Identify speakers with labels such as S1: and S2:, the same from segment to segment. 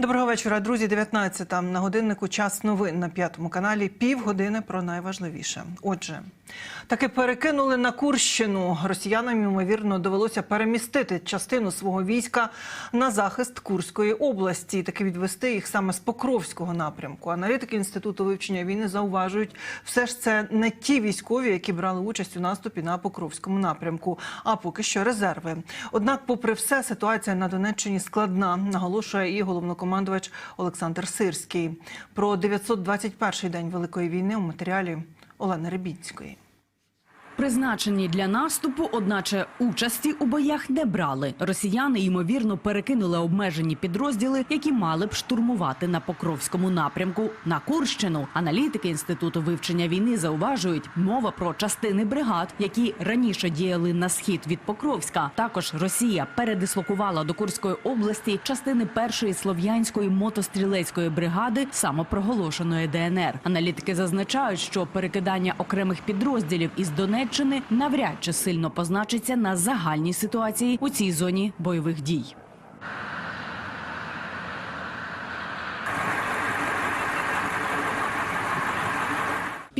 S1: Доброго вечора, друзі. 19 на годиннику час новин на п'ятому каналі. Півгодини про найважливіше. Отже, таки перекинули на Курщину. Росіянам ймовірно довелося перемістити частину свого війська на захист Курської області. і Таки відвести їх саме з Покровського напрямку. Аналітики інституту вивчення війни зауважують, все ж це не ті військові, які брали участь у наступі на Покровському напрямку, а поки що резерви. Однак, попри все, ситуація на Донеччині складна, наголошує і головнокомандувач Олександр Сирський. Про 921-й день Великої війни у матеріалі Олени Рибінської.
S2: Призначені для наступу, одначе участі у боях не брали. Росіяни ймовірно перекинули обмежені підрозділи, які мали б штурмувати на Покровському напрямку на Курщину. Аналітики інституту вивчення війни зауважують, мова про частини бригад, які раніше діяли на схід від Покровська. Також Росія передислокувала до Курської області частини першої слов'янської мотострілецької бригади самопроголошеної ДНР. Аналітики зазначають, що перекидання окремих підрозділів із Донеччини навряд чи сильно позначиться на загальній ситуації у цій зоні бойових дій.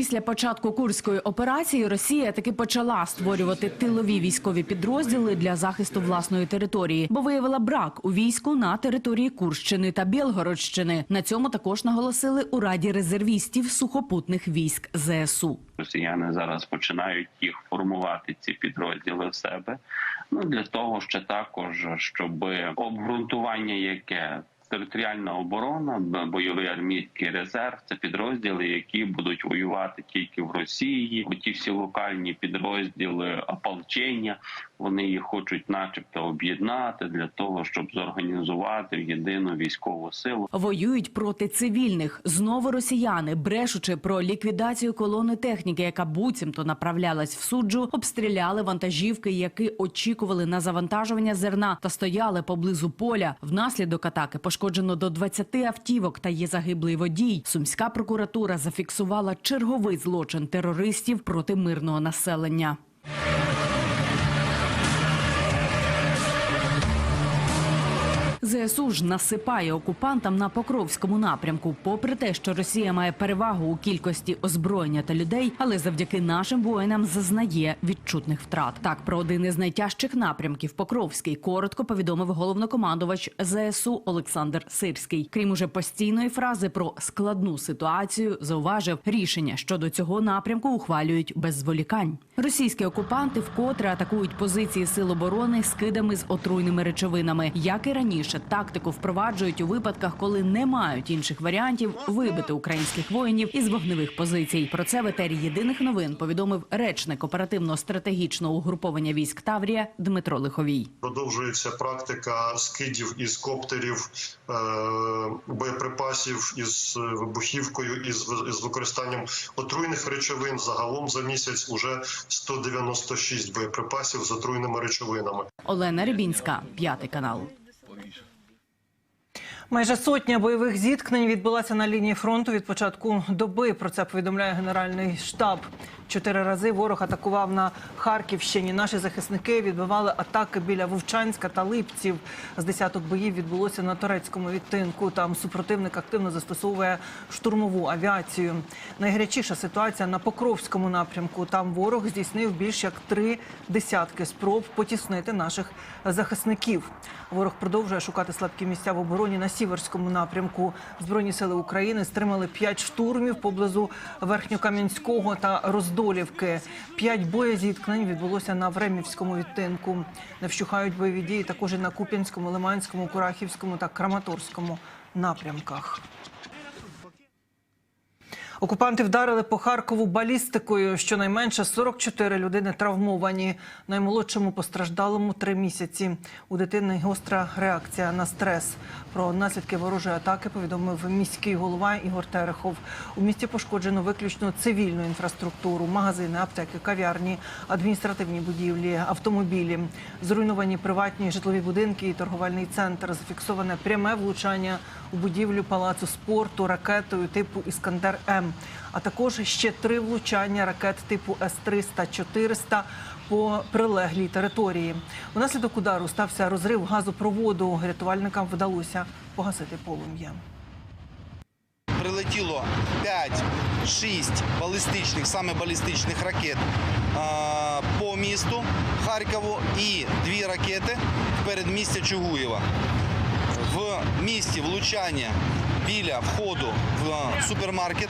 S2: Після початку курської операції Росія таки почала створювати тилові військові підрозділи для захисту власної території, бо виявила брак у війську на території Курщини та Білгородщини. На цьому також наголосили у раді резервістів сухопутних військ ЗСУ.
S3: Росіяни зараз починають їх формувати ці підрозділи в себе. Ну для того, ще також щоб обґрунтування, яке територіальна оборона, бойовий армійський резерв це підрозділи, які будуть воювати тільки в Росії. Оті всі локальні підрозділи ополчення. Вони їх хочуть, начебто, об'єднати для того, щоб зорганізувати єдину військову силу.
S2: Воюють проти цивільних. Знову росіяни, брешучи про ліквідацію колони техніки, яка буцімто направлялась в суджу, обстріляли вантажівки, які очікували на завантажування зерна та стояли поблизу поля. Внаслідок атаки пошкоджено до 20 автівок та є загиблий водій. Сумська прокуратура зафіксувала черговий злочин терористів проти мирного населення. ЗСУ ж насипає окупантам на Покровському напрямку. Попри те, що Росія має перевагу у кількості озброєння та людей, але завдяки нашим воїнам зазнає відчутних втрат. Так про один із найтяжчих напрямків Покровський коротко повідомив головнокомандувач ЗСУ Олександр Сирський. Крім уже постійної фрази про складну ситуацію, зауважив рішення щодо цього напрямку ухвалюють без зволікань. Російські окупанти вкотре атакують позиції сил оборони скидами з отруйними речовинами. Як і раніше, тактику впроваджують у випадках, коли не мають інших варіантів вибити українських воїнів із вогневих позицій. Про це в етері єдиних новин повідомив речник оперативно-стратегічного угруповання військ Таврія Дмитро Лиховій.
S4: Продовжується практика скидів із коптерів, е, боєприпасів із е, вибухівкою, із, із використанням отруйних речовин. Загалом за місяць уже 196 боєприпасів з отруйними речовинами.
S2: Олена Рибінська, п'ятий канал.
S1: Майже сотня бойових зіткнень відбулася на лінії фронту від початку доби. Про це повідомляє Генеральний штаб. Чотири рази ворог атакував на Харківщині. Наші захисники відбивали атаки біля Вовчанська та Липців. З десяток боїв відбулося на турецькому відтинку. Там супротивник активно застосовує штурмову авіацію. Найгарячіша ситуація на Покровському напрямку. Там ворог здійснив більш як три десятки спроб потіснити наших захисників. Ворог продовжує шукати слабкі місця в обороні на Сіверському напрямку. Збройні сили України стримали п'ять штурмів поблизу Верхньокам'янського та Роздолівки. П'ять боєзіткнень відбулося на Времівському відтинку. Не вщухають бойові дії також і на Куп'янському, Лиманському, Курахівському та Краматорському напрямках. Окупанти вдарили по Харкову балістикою. Щонайменше 44 людини травмовані. Наймолодшому постраждалому три місяці. У дитини гостра реакція на стрес. Про наслідки ворожої атаки повідомив міський голова Ігор Терехов. У місті пошкоджено виключно цивільну інфраструктуру, магазини, аптеки, кав'ярні, адміністративні будівлі, автомобілі, зруйновані приватні житлові будинки і торговельний центр. Зафіксоване пряме влучання у будівлю палацу спорту ракетою типу Іскандер М, а також ще три влучання ракет типу С-300-400 по прилеглій території. Унаслідок удару стався розрив газопроводу. Рятувальникам вдалося погасити полум'я.
S5: прилетіло 5-6 балістичних, саме балістичних ракет по місту Харкову і дві ракети в передмістя Чугуєва. В місті влучання біля входу в супермаркет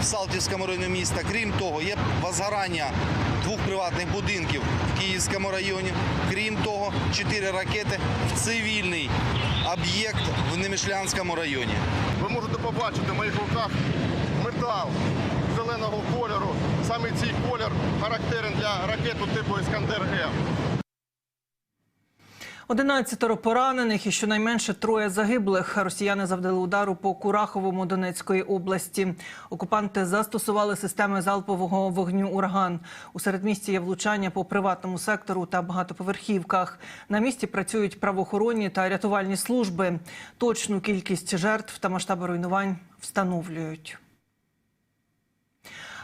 S5: в Салтівському районі міста. Крім того, є возгорання двох приватних будинків в Київському районі. Крім того, чотири ракети в цивільний об'єкт в Немишлянському районі.
S6: Ви можете побачити в моїх руках метал зеленого кольору. Саме цей колір характерен для ракету типу Іскандер
S1: 11 поранених і щонайменше троє загиблих. Росіяни завдали удару по Кураховому Донецької області. Окупанти застосували системи залпового вогню «Ураган». У середмісті є влучання по приватному сектору та багатоповерхівках. На місці працюють правоохоронні та рятувальні служби. Точну кількість жертв та масштаби руйнувань встановлюють.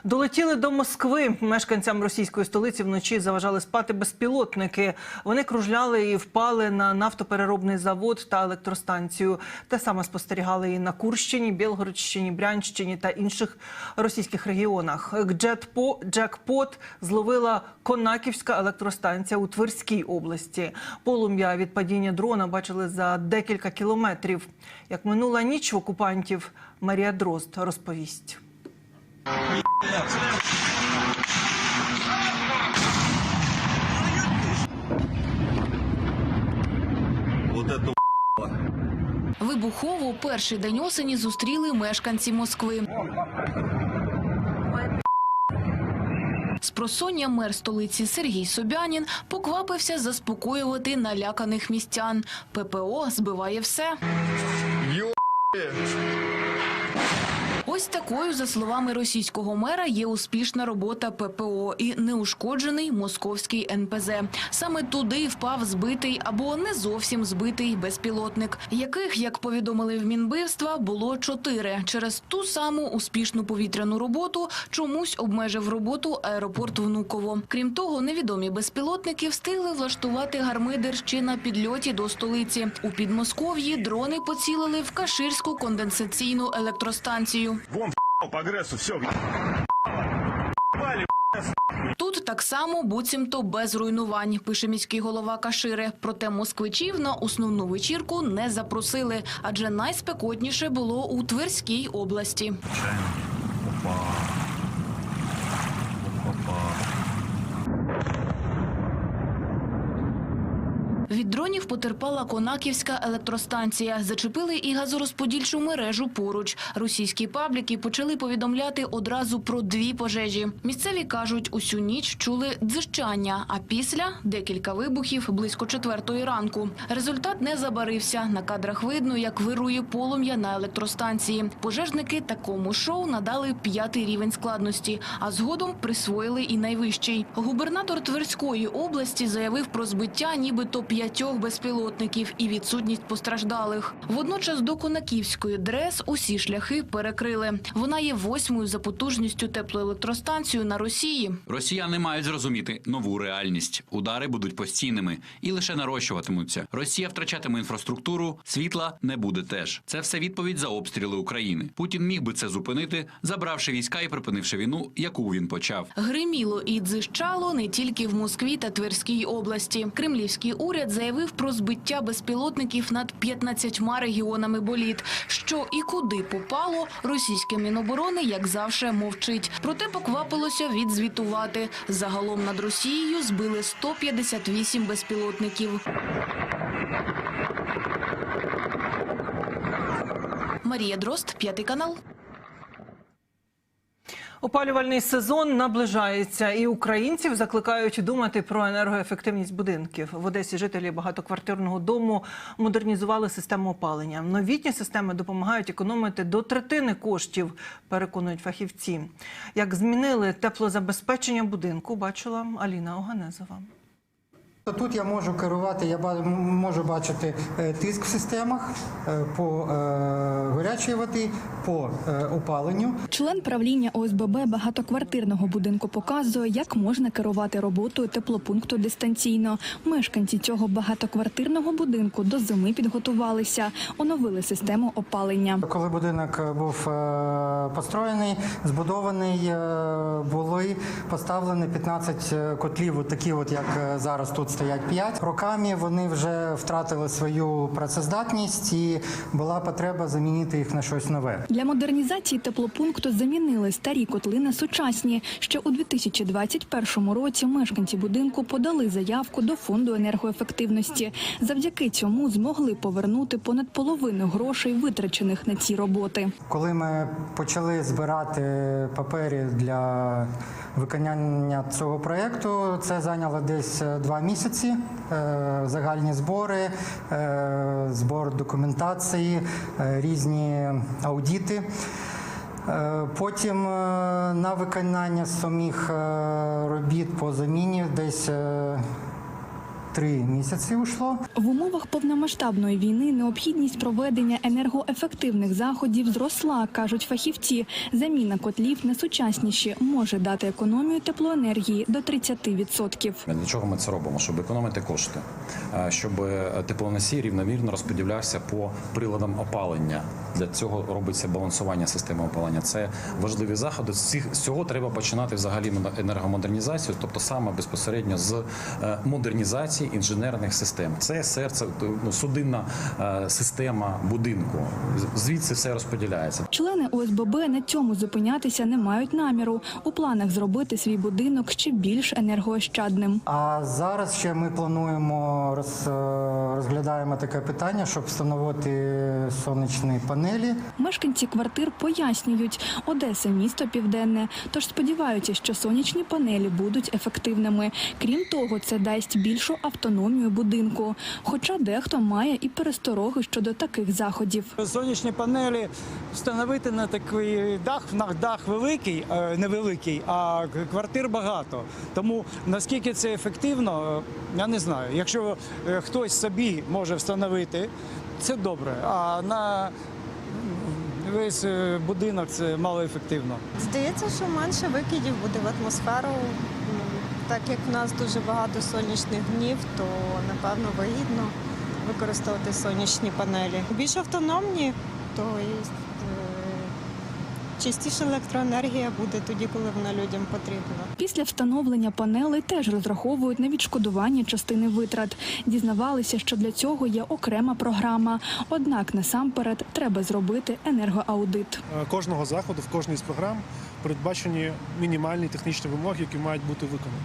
S1: Долетіли до Москви. Мешканцям російської столиці вночі заважали спати безпілотники. Вони кружляли і впали на нафтопереробний завод та електростанцію. Те саме спостерігали і на Курщині, Білгородщині, Брянщині та інших російських регіонах. Джетпо джекпот зловила Конаківська електростанція у Тверській області. Полум'я від падіння дрона бачили за декілька кілометрів. Як минула ніч в окупантів, Марія Дрозд розповість.
S7: Вибухово перший день осені зустріли мешканці Москви. З просоння мер столиці Сергій Собянін поквапився заспокоювати наляканих містян. ППО збиває все. Ось такою, за словами російського мера, є успішна робота ППО і неушкоджений московський НПЗ. Саме туди впав збитий або не зовсім збитий безпілотник, яких, як повідомили в Мінбивства, було чотири. Через ту саму успішну повітряну роботу чомусь обмежив роботу аеропорт Внуково. Крім того, невідомі безпілотники встигли влаштувати гармидер ще на підльоті до столиці. У Підмосков'ї дрони поцілили в Каширську конденсаційну електростанцію.
S8: Вон по агрессу, все.
S7: Тут так само буцімто без руйнувань, пише міський голова Кашири. Проте москвичів на основну вечірку не запросили, адже найспекотніше було у Тверській області. Від дронів потерпала Конаківська електростанція. Зачепили і газорозподільчу мережу поруч. Російські пабліки почали повідомляти одразу про дві пожежі. Місцеві кажуть, усю ніч чули дзижчання, а після декілька вибухів близько четвертої ранку. Результат не забарився. На кадрах видно, як вирує полум'я на електростанції. Пожежники такому шоу надали п'ятий рівень складності, а згодом присвоїли і найвищий. Губернатор Тверської області заявив про збиття нібито п'ятьох безпілотників і відсутність постраждалих. Водночас до Конаківської ДРЕС усі шляхи перекрили. Вона є восьмою за потужністю теплоелектростанцію на Росії.
S9: Росіяни мають зрозуміти нову реальність. Удари будуть постійними і лише нарощуватимуться. Росія втрачатиме інфраструктуру, світла не буде теж. Це все відповідь за обстріли України. Путін міг би це зупинити, забравши війська і припинивши війну, яку він почав.
S7: Гриміло і дзищало не тільки в Москві та Тверській області. Кремлівський уряд заявив про збиття безпілотників над 15 регіонами боліт. Що і куди попало, російське міноборони, як завше, мовчить. Проте поквапилося відзвітувати. Загалом над Росією збили 158 безпілотників. Марія Дрозд, п'ятий канал.
S1: Опалювальний сезон наближається, і українців закликають думати про енергоефективність будинків. В Одесі жителі багатоквартирного дому модернізували систему опалення. Новітні системи допомагають економити до третини коштів, переконують фахівці. Як змінили теплозабезпечення будинку, бачила Аліна Оганезова.
S10: Тут я можу керувати, я можу бачити е, тиск в системах е, по е, гарячій води, по опаленню.
S11: Член правління ОСББ багатоквартирного будинку показує, як можна керувати роботою теплопункту дистанційно. Мешканці цього багатоквартирного будинку до зими підготувалися, оновили систему опалення.
S10: Коли будинок був построєний, збудований, були поставлені 15 котлів, от такі, от як зараз тут стоять 5. Роками вони вже втратили свою працездатність і була потреба замінити їх на щось нове.
S11: Для модернізації теплопункту замінили старі котли на сучасні. Ще у 2021 році мешканці будинку подали заявку до фонду енергоефективності. Завдяки цьому змогли повернути понад половину грошей, витрачених на ці роботи.
S10: Коли ми почали збирати папери для виконання цього проєкту, це зайняло десь два місяці. Е, Загальні збори, е, збор документації, е, різні аудіти. Е, Потім на виконання самих робіт по заміні десь три місяці ушло.
S11: В умовах повномасштабної війни необхідність проведення енергоефективних заходів зросла, кажуть фахівці. Заміна котлів на сучасніші може дати економію теплоенергії до 30%.
S12: Для чого ми це робимо? Щоб економити кошти, е, щоб теплоносій рівномірно розподілявся по приладам опалення. Для цього робиться балансування системи опалення. Це важливі заходи. З цих з цього треба починати взагалі енергомодернізацію, тобто саме безпосередньо з е, модернізації інженерних систем. Це серце ну, судинна е, система будинку. Звідси все розподіляється.
S11: Члени ОСББ на цьому зупинятися не мають наміру. У планах зробити свій будинок ще більш енергоощадним.
S10: А зараз ще ми плануємо роз, е, розглядаємо таке питання, щоб встановити сонячні панелі.
S11: Мешканці квартир пояснюють, Одеса місто південне, тож сподіваються, що сонячні панелі будуть ефективними. Крім того, це дасть більшу автономію будинку. Хоча дехто має і перестороги щодо таких заходів.
S13: Сонячні панелі встановити на такий дах, на дах великий, е, невеликий, а квартир багато. Тому наскільки це ефективно, е, я не знаю. Якщо е, хтось собі може встановити, це добре. А на весь е, будинок це малоефективно.
S14: Здається, що менше викидів буде в атмосферу. Так як в нас дуже багато сонячних днів, то напевно вигідно використовувати сонячні панелі. Більш автономні, то і е, чистіша електроенергія буде тоді, коли вона людям потрібна.
S11: Після встановлення панелей теж розраховують на відшкодування частини витрат. Дізнавалися, що для цього є окрема програма. Однак насамперед треба зробити енергоаудит.
S15: Е, кожного заходу в кожній з програм передбачені мінімальні технічні вимоги, які мають бути виконані.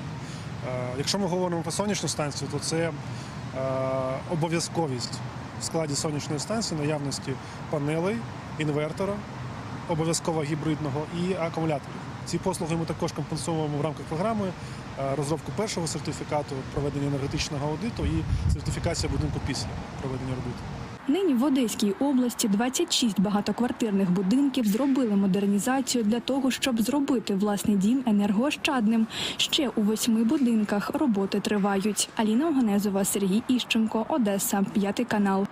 S15: Е, Якщо ми говоримо про сонячну станцію, то це е, обов'язковість в складі сонячної станції наявності панелей, інвертора, обов'язково гібридного і акумуляторів. Ці послуги ми також компенсуємо в рамках програми е, розробку першого сертифікату, проведення енергетичного аудиту і сертифікація будинку після проведення робіт.
S11: Нині в Одеській області 26 багатоквартирних будинків зробили модернізацію для того, щоб зробити власний дім енергоощадним. Ще у восьми будинках роботи тривають. Аліна Оганезова, Сергій Іщенко, Одеса, п'ятий канал.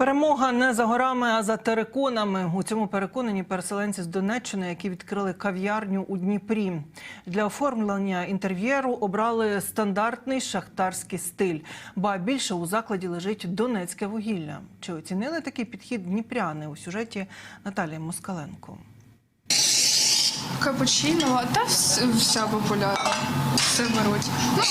S1: Перемога не за горами, а за териконами. У цьому переконані переселенці з Донеччини, які відкрили кав'ярню у Дніпрі. Для оформлення інтер'єру обрали стандартний шахтарський стиль. Ба більше у закладі лежить донецьке вугілля. Чи оцінили такий підхід дніпряни у сюжеті Наталії Москаленко?
S16: Капучино, та вся популярна. Все беруть. Ну,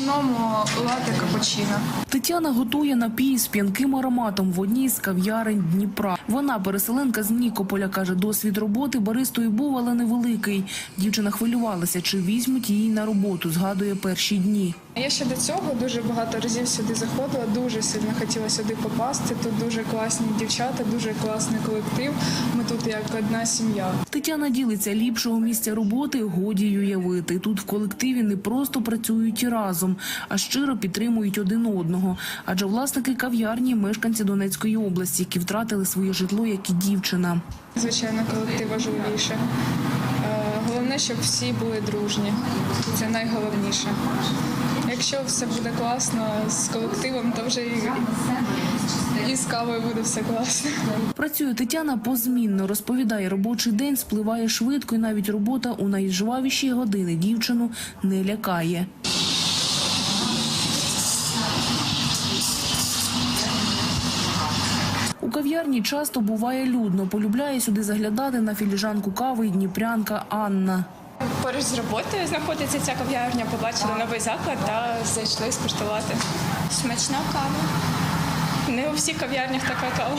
S16: в лати капучино.
S7: Тетяна готує напій з п'янким ароматом в одній з кав'ярень Дніпра. Вона переселенка з Нікополя каже, досвід роботи баристою був, але невеликий. Дівчина хвилювалася, чи візьмуть її на роботу. Згадує перші дні.
S16: Я ще до цього дуже багато разів сюди заходила, дуже сильно хотіла сюди попасти. Тут дуже класні дівчата, дуже класний колектив. Ми тут як одна сім'я.
S7: Тетяна ділиться ліпшого місця роботи годі й уявити. Тут в колективі не просто працюють разом, а щиро підтримують один одного. Адже власники кав'ярні мешканці Донецької області, які втратили своє житло, як і дівчина.
S16: Звичайно, колектив важливіше. Головне, щоб всі були дружні. Це найголовніше. Якщо все буде класно з колективом, то вже і, і з кавою буде все класно.
S17: Працює Тетяна позмінно. Розповідає, робочий день спливає швидко, і навіть робота у найжвавіші години дівчину не лякає. Кав'ярні часто буває людно. Полюбляє сюди заглядати на філіжанку кави дніпрянка Анна.
S18: Поруч з роботою знаходиться ця кав'ярня. Побачили новий заклад та зайшли скуштувати. Смачна кава. Не у всіх кав'ярнях така кава.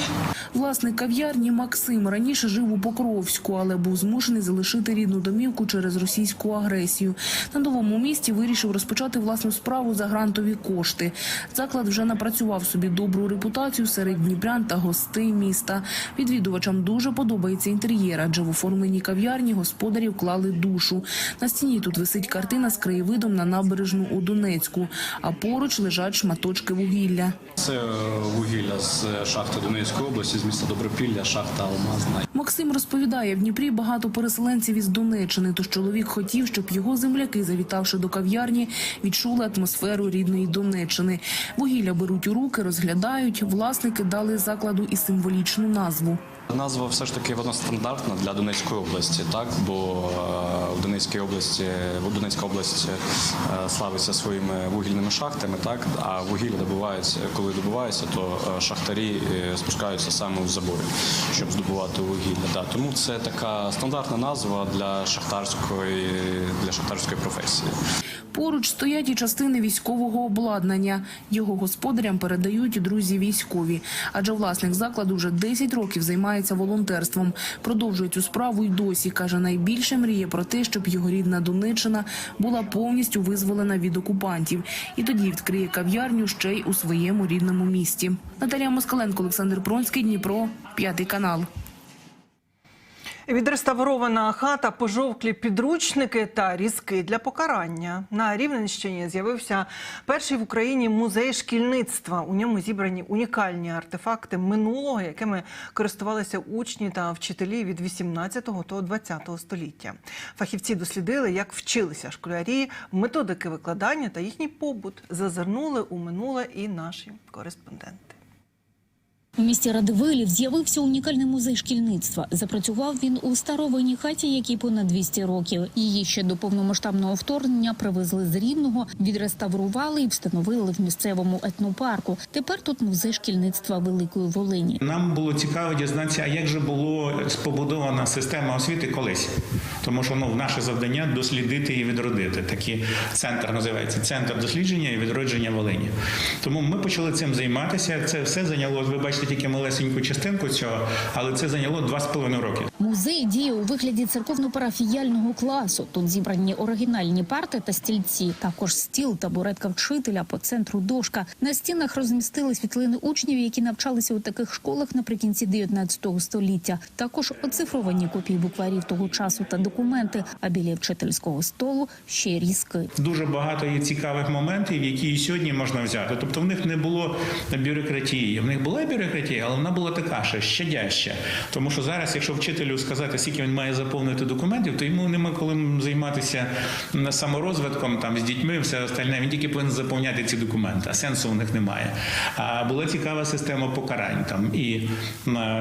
S17: Власник кав'ярні Максим раніше жив у Покровську, але був змушений залишити рідну домівку через російську агресію. На новому місці вирішив розпочати власну справу за грантові кошти. Заклад вже напрацював собі добру репутацію серед дніпрян та гостей міста. Відвідувачам дуже подобається інтер'єр, адже в оформленні кав'ярні господарі вклали душу. На стіні тут висить картина з краєвидом на набережну у Донецьку, а поруч лежать шматочки вугілля.
S19: Це е, вугілля з шахти Донецької області, з міста Добропілля, шахта Алмазна.
S17: Максим розповідає, в Дніпрі багато переселенців із Донеччини, тож чоловік хотів, щоб його земляки, завітавши до кав'ярні, відчули атмосферу рідної Донеччини. Вугілля беруть у руки, розглядають. Власники дали закладу і символічну назву.
S19: Назва все ж таки вона стандартна для Донецької області, так бо е, в Донецькій області Донецька область е, славиться своїми вугільними шахтами, так а вугілля добувається, коли добувається, то е, шахтарі спускаються саме у забори, щоб здобувати вугілля. Да. Тому це така стандартна назва для шахтарської для шахтарської професії.
S17: Поруч стоять і частини військового обладнання. Його господарям передають друзі військові. Адже власник закладу вже 10 років займається волонтерством. Продовжує цю справу й досі. Каже, найбільше мріє про те, щоб його рідна Донеччина була повністю визволена від окупантів. І тоді відкриє кав'ярню ще й у своєму рідному місті. Наталія Москаленко, Олександр Пронський, Дніпро, п'ятий канал.
S1: Відреставрована хата, пожовклі підручники та різки для покарання. На Рівненщині з'явився перший в Україні музей шкільництва. У ньому зібрані унікальні артефакти минулого, якими користувалися учні та вчителі від 18 до 20 століття. Фахівці дослідили, як вчилися школярі, методики викладання та їхній побут. Зазирнули у минуле і наші кореспонденти.
S20: У місті Радивилів з'явився унікальний музей шкільництва. Запрацював він у старовинній хаті, якій понад 200 років. Її ще до повномасштабного вторгнення привезли з Рівного, відреставрували і встановили в місцевому етнопарку. Тепер тут музей шкільництва Великої Волині.
S21: Нам було цікаво дізнатися, а як же було побудована система освіти колись, тому що ну наше завдання дослідити і відродити. Такий центр називається центр дослідження і відродження Волині. Тому ми почали цим займатися. Це все зайняло. Ви бачите тільки малесеньку частинку цього, але це зайняло два з половиною роки.
S20: Музей діє у вигляді церковно-парафіяльного класу. Тут зібрані оригінальні парти та стільці, також стіл, табуретка вчителя по центру дошка. На стінах розмістили світлини учнів, які навчалися у таких школах наприкінці 19 століття. Також оцифровані копії букварів того часу та документи. А біля вчительського столу ще й різки.
S21: Дуже багато є цікавих моментів, які і сьогодні можна взяти. Тобто в них не було бюрократії. В них була бюрократія, але вона була така ще щадяща. Тому що зараз, якщо вчителю сказати, скільки він має заповнити документів, то йому нема коли займатися саморозвитком там з дітьми, все остальне. Він тільки повинен заповняти ці документи, а сенсу в них немає. А була цікава система покарань там. І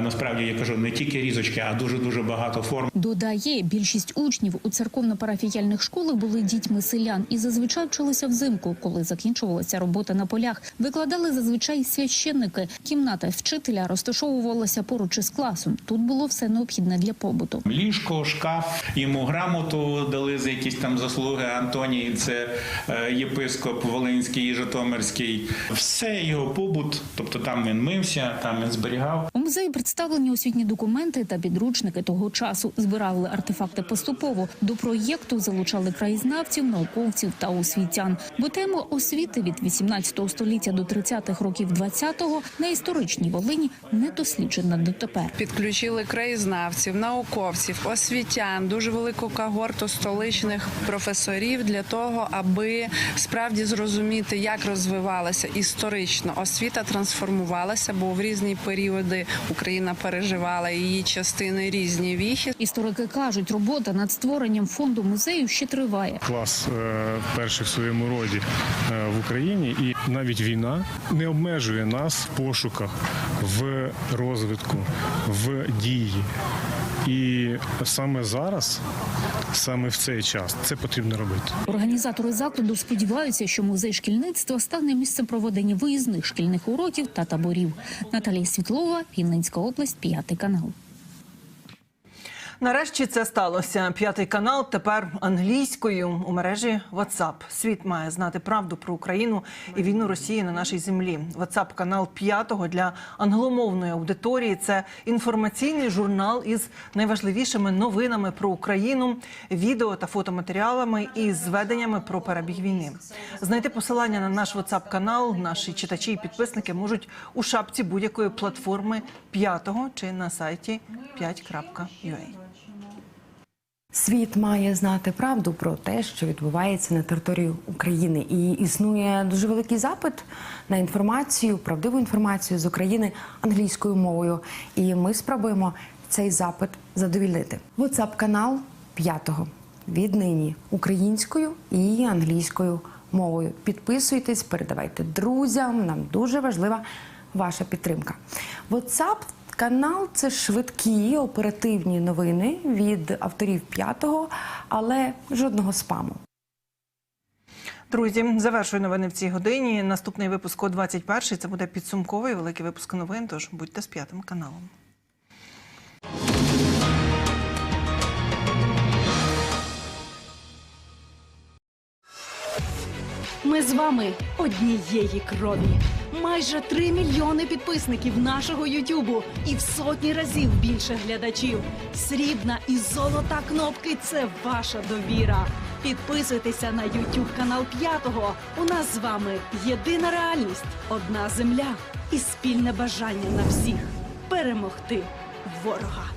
S21: насправді я кажу, не тільки різочки, а дуже дуже багато форм.
S20: Додає, більшість учнів у церковно-парафіяльних школах були дітьми селян і зазвичай вчилися взимку, коли закінчувалася робота на полях. Викладали зазвичай священники. Кімната вчителя розташовувалася поруч із класом. Тут було все необхідне для побуту.
S21: Ліжко, шкаф, йому грамоту дали за якісь там заслуги. Антоній, це е, єпископ Волинський і Житомирський. Все його побут, тобто там він мився, там він зберігав.
S20: У музеї представлені освітні документи та підручники того часу. Збирали артефакти поступово. До проєкту залучали краєзнавців, науковців та освітян. Бо тема освіти від 18 століття до 30-х років 20-го на історичній Волині не досліджена дотепер.
S22: Підключили краєзнавців, науковців, освітян, дуже велику когорту столичних професорів для того, аби справді зрозуміти, як розвивалася історично освіта, трансформувалася, бо в різні періоди Україна переживала її частини різні віхи.
S20: Історики кажуть, робота над створенням фонду музею ще триває.
S15: Клас е, перший в своєму роді е, в Україні, і навіть війна не обмежує нас в пошуках, в розвитку, в дії. І саме зараз, саме в цей час, це потрібно робити.
S20: Організатори закладу сподіваються, що музей шкільництва стане місцем проведення виїзних шкільних уроків та таборів. Наталія Світлова, Вінницька область, п'ятий канал.
S1: Нарешті це сталося. П'ятий канал тепер англійською у мережі WhatsApp. Світ має знати правду про Україну і війну Росії на нашій землі. WhatsApp канал п'ятого для англомовної аудиторії. Це інформаційний журнал із найважливішими новинами про Україну, відео та фотоматеріалами і зведеннями про перебіг війни. Знайти посилання на наш WhatsApp канал наші читачі і підписники можуть у шапці будь-якої платформи п'ятого чи на сайті 5.ua.
S23: Світ має знати правду про те, що відбувається на території України, і існує дуже великий запит на інформацію, правдиву інформацію з України англійською мовою. І ми спробуємо цей запит задовільнити. whatsapp канал п'ятого віднині українською і англійською мовою. Підписуйтесь, передавайте друзям. Нам дуже важлива ваша підтримка. WhatsApp Канал це швидкі оперативні новини від авторів п'ятого, але жодного спаму.
S1: Друзі, завершую новини в цій годині. Наступний випуск о 21 Це буде підсумковий великий випуск новин. Тож будьте з п'ятим каналом.
S2: Ми з вами однієї крові. Майже 3 мільйони підписників нашого Ютубу і в сотні разів більше глядачів. Срібна і золота кнопки це ваша довіра. Підписуйтеся на Ютуб канал П'ятого. У нас з вами єдина реальність, одна земля і спільне бажання на всіх перемогти ворога.